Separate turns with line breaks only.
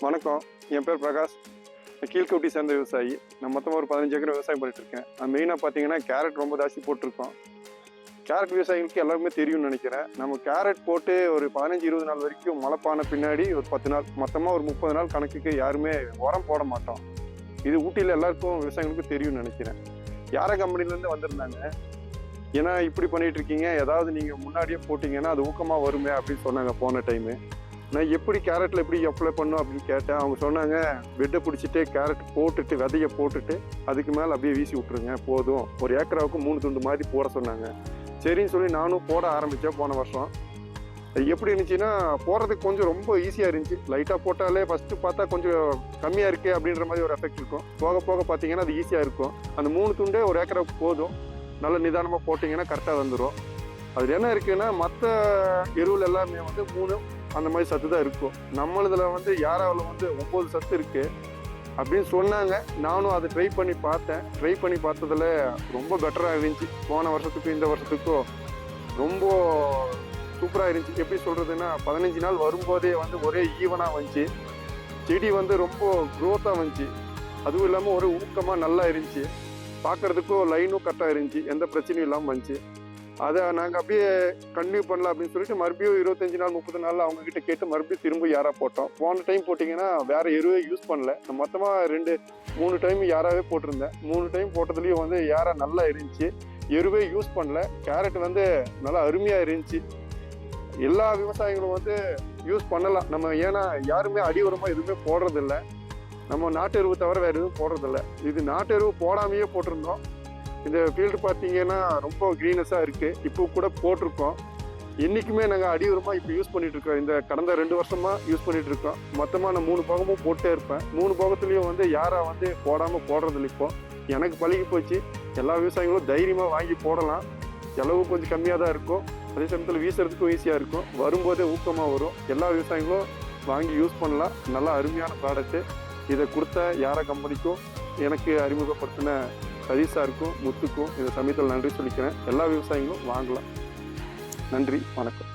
வணக்கம். என் பேர் பிரகாஷ். நான் கீழ்கவுட்டி சேர்ந்த விவசாயி. நான் மொத்தமாக ஒரு பதினஞ்சு ஏக்கர் விவசாயம் பண்ணிட்டுருக்கேன் இருக்கேன். மெயினாக பார்த்தீங்கன்னா கேரட் ரொம்ப ஜாஸ்தி போட்டிருக்கோம். கேரட் விவசாயிகளுக்கு எல்லாருமே தெரியும்னு நினைக்கிறேன். நம்ம கேரட் போட்டு ஒரு பதினஞ்சு இருபது நாள் வரைக்கும் மழைப்பான பின்னாடி ஒரு பத்து நாள் மொத்தமாக ஒரு முப்பது நாள் கணக்குக்கு யாருமே உரம் போட மாட்டோம். இது ஊட்டியில் எல்லாருக்கும் விவசாயிகளுக்கும் தெரியும்னு நினைக்கிறேன். யார கம்பெனிலேருந்து வந்திருந்தாங்க? ஏன்னா இப்படி பண்ணிட்டு இருக்கீங்க. ஏதாவது நீங்கள் முன்னாடியே போட்டிங்கன்னா அது ஊக்கமாக வருமே அப்படின்னு சொன்னாங்க போன டைமு நான் எப்படி கேரட்டில் எப்படி அப்ளை பண்ணும் அப்படின்னு கேட்டேன். அவங்க சொன்னாங்க வெட்டை பிடிச்சிட்டு கேரட் போட்டுட்டு விதைய போட்டுட்டு அதுக்கு மேலே அப்படியே வீசி விட்ருங்க போதும். ஒரு ஏக்கராவுக்கு மூணு துண்டு மாதிரி போட சொன்னாங்க. சரின்னு சொல்லி நானும் போட ஆரம்பித்தேன் போன வருஷம். அது எப்படி இருந்துச்சுன்னா போடுறதுக்கு கொஞ்சம் ரொம்ப ஈஸியாக இருந்துச்சு. லைட்டாக போட்டாலே ஃபஸ்ட்டு பார்த்தா கொஞ்சம் கம்மியாக இருக்குது அப்படின்ற மாதிரி ஒரு எஃபெக்ட் இருக்கும். போக போக பார்த்தீங்கன்னா அது ஈஸியாக இருக்கும். அந்த மூணு துண்டே ஒரு ஏக்கராவுக்கு போதும். நல்ல நிதானமாக போட்டிங்கன்னா கரெக்டாக வந்துடும் அதில் என்ன இருக்குன்னா மற்ற எருவில் எல்லாமே வந்து மூணு அந்த மாதிரி சத்து தான் இருக்கும். நம்மளதில் வந்து யாராவில் வந்து ஒம்பது சத்து இருக்கு அப்படின்னு சொன்னாங்க. நானும் அதை ட்ரை பண்ணி பார்த்தேன். ட்ரை பண்ணி பார்த்ததுல ரொம்ப பெட்டராக இருந்துச்சு. போன வருஷத்துக்கும் இந்த வருஷத்துக்கும் ரொம்ப சூப்பராக இருந்துச்சு. எப்படி சொல்கிறதுன்னா பதினஞ்சு நாள் வரும்போதே வந்து ஒரே ஈவனாக வந்துச்சு. செடி வந்து ரொம்ப க்ரோத்தாக வந்துச்சு. அதுவும் இல்லாமல் ஒரு ஊக்கமாக நல்லா இருந்துச்சு. பார்க்குறதுக்கும் லைனும் கரெக்டாக இருந்துச்சு. எந்த பிரச்சனையும் இல்லாமல் வந்துச்சு. அதை நாங்கள் அப்படியே கண்டினியூ பண்ணலாம் அப்படின்னு சொல்லிட்டு மறுபடியும் இருபத்தஞ்சு நாள் முப்பது நாள் அவங்க கிட்ட கேட்டு மறுபடியும் திரும்ப யாரா போட்டோம். போன டைம் போட்டிங்கன்னா வேற எருவே யூஸ் பண்ணல. மொத்தமாக ரெண்டு மூணு டைம் யாராவே போட்டிருந்தேன். மூணு டைம் போட்டதுலேயும் வந்து யாரா நல்லா இருந்துச்சு. எருவே யூஸ் பண்ணல. கேரட் வந்து நல்லா அருமையாக இருந்துச்சு. எல்லா விவசாயிகளும் வந்து யூஸ் பண்ணலாம். நம்ம ஏன்னா யாருமே அடி உரமாக எதுவுமே போடுறதில்ல. நம்ம நாட்டு எருவு தவிர வேறு எதுவும் போடுறதில்ல. இது நாட்டு எருவு போடாமையே போட்டிருந்தோம். இந்த ஃபீல்டு பார்த்தீங்கன்னா ரொம்ப க்ரீனஸாக இருக்குது இப்போ கூட போட்டிருக்கோம். என்றைக்குமே நாங்கள் அடி உரமாக இப்போ யூஸ் பண்ணிகிட்ருக்கோம் இந்த கடந்த ரெண்டு வருஷமாக யூஸ் பண்ணிகிட்ருக்கோம் இருக்கோம். மொத்தமாக நான் மூணு போகமும் போட்டே இருப்பேன். மூணு பாகத்துலேயும் வந்து யாராக வந்து போடாமல் போடுறதில்ல இப்போ. எனக்கு பழகி போச்சு. எல்லா விவசாயிகளும் தைரியமாக வாங்கி போடலாம். செலவு கொஞ்சம் கம்மியாக தான் இருக்கும். அதே சமயத்தில் வீசுறதுக்கும் ஈஸியாக இருக்கும். வரும்போதே ஊக்கமாக வரும். எல்லா விவசாயிகளும் வாங்கி யூஸ் பண்ணலாம். நல்லா அருமையான ப்ராடக்ட்டு இதை கொடுத்த யாரை கம்பெனிக்கும் எனக்கு அறிமுகப்படுத்தின சதீஷ் சாருக்கும் முத்துக்கும் இந்த சமயத்தில் நன்றி சொல்லிக்கிறேன். எல்லா விவசாயிகளும் வாங்கலாம். நன்றி வணக்கம்.